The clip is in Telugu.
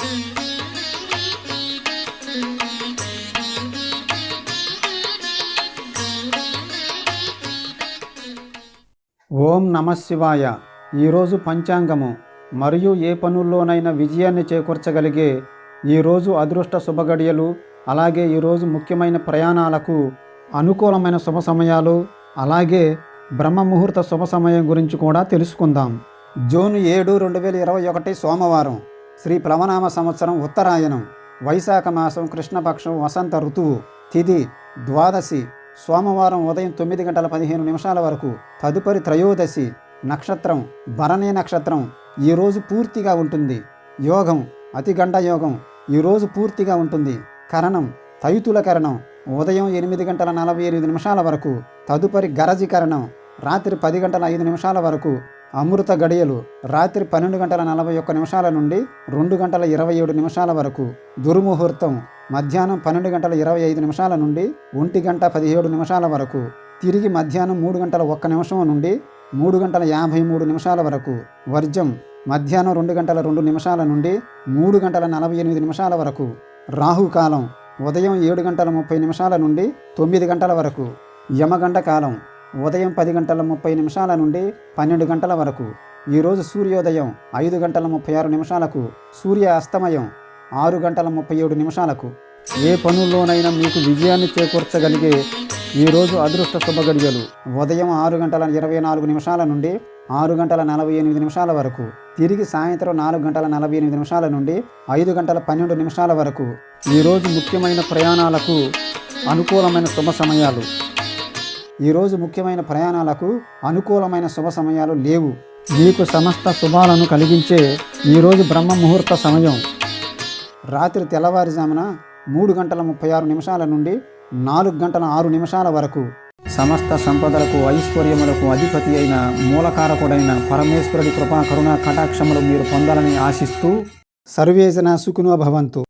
ఓం నమ శివాయ. ఈరోజు పంచాంగము. మరియు ఏ పనుల్లోనైనా విజయాన్ని చేకూర్చగలిగే ఈరోజు అదృష్ట శుభగడియలు అలాగే ఈరోజు ముఖ్యమైన ప్రయాణాలకు అనుకూలమైన శుభ సమయాలు అలాగే బ్రహ్మ ముహూర్త శుభ సమయం గురించి కూడా తెలుసుకుందాం. జూన్ ఏడు రెండు వేల ఇరవై ఒకటి సోమవారం. శ్రీ ప్లవనామ సంవత్సరం ఉత్తరాయణం వైశాఖ మాసం కృష్ణపక్షం వసంత ఋతువు తిథి ద్వాదశి సోమవారం ఉదయం తొమ్మిది గంటల పదిహేను నిమిషాల వరకు తదుపరి త్రయోదశి నక్షత్రం భరణి నక్షత్రం ఈరోజు పూర్తిగా ఉంటుంది. యోగం అతిగంట యోగం ఈరోజు పూర్తిగా ఉంటుంది. కరణం తైతుల కరణం ఉదయం ఎనిమిది గంటల నలభై ఎనిమిది నిమిషాల వరకు తదుపరి గరజీకరణం రాత్రి పది గంటల ఐదు నిమిషాల వరకు అమృత గడియలు రాత్రి పన్నెండు గంటల నలభై ఒక్క నిమిషాల నుండి రెండు గంటల ఇరవై ఏడు నిమిషాల వరకు. దుర్ముహూర్తం మధ్యాహ్నం పన్నెండు గంటల ఇరవై ఐదు నిమిషాల నుండి ఒంటి గంట పదిహేడు నిమిషాల వరకు. తిరిగి మధ్యాహ్నం మూడు గంటల ఒక్క నిమిషం నుండి మూడు గంటల యాభై మూడు నిమిషాల వరకు. వర్జం మధ్యాహ్నం రెండు గంటల రెండు నిమిషాల నుండి మూడు గంటల నలభై ఎనిమిది నిమిషాల వరకు. రాహుకాలం ఉదయం ఏడు గంటల ముప్పై నిమిషాల నుండి తొమ్మిది గంటల వరకు. యమగండ కాలం ఉదయం పది గంటల ముప్పై నిమిషాల నుండి పన్నెండు గంటల వరకు ఈరోజు సూర్యోదయం ఐదు గంటల ముప్పై ఆరు నిమిషాలకు సూర్య అస్తమయం ఆరు గంటల ముప్పై ఏడు నిమిషాలకు. ఏ పనుల్లోనైనా మీకు విజయాన్ని చేకూర్చగలిగే ఈరోజు అదృష్ట శుభగడియలు ఉదయం ఆరు గంటల ఇరవై నాలుగు నిమిషాల నుండి ఆరు గంటల నలభై ఎనిమిది నిమిషాల వరకు తిరిగి సాయంత్రం నాలుగు గంటల నలభై ఎనిమిది నిమిషాల నుండి ఐదు గంటల పన్నెండు నిమిషాల వరకు ఈరోజు ముఖ్యమైన ప్రయాణాలకు అనుకూలమైన శుభ సమయాలు. ఈరోజు ముఖ్యమైన ప్రయాణాలకు అనుకూలమైన శుభ సమయాలు లేవు. మీకు సమస్త శుభాలను కలిగించే ఈరోజు బ్రహ్మ ముహూర్త సమయం. రాత్రి తెల్లవారుజామున మూడు గంటల ముప్పై ఆరు నిమిషాల నుండి నాలుగు గంటల ఆరు నిమిషాల వరకు సమస్త సంపదలకు ఐశ్వర్యములకు అధిపతి అయిన మూలకారకుడైన పరమేశ్వరుడి కృపా కరుణా కటాక్షములు మీరు పొందాలని ఆశిస్తూ సర్వేజన సుఖినో భవంతు.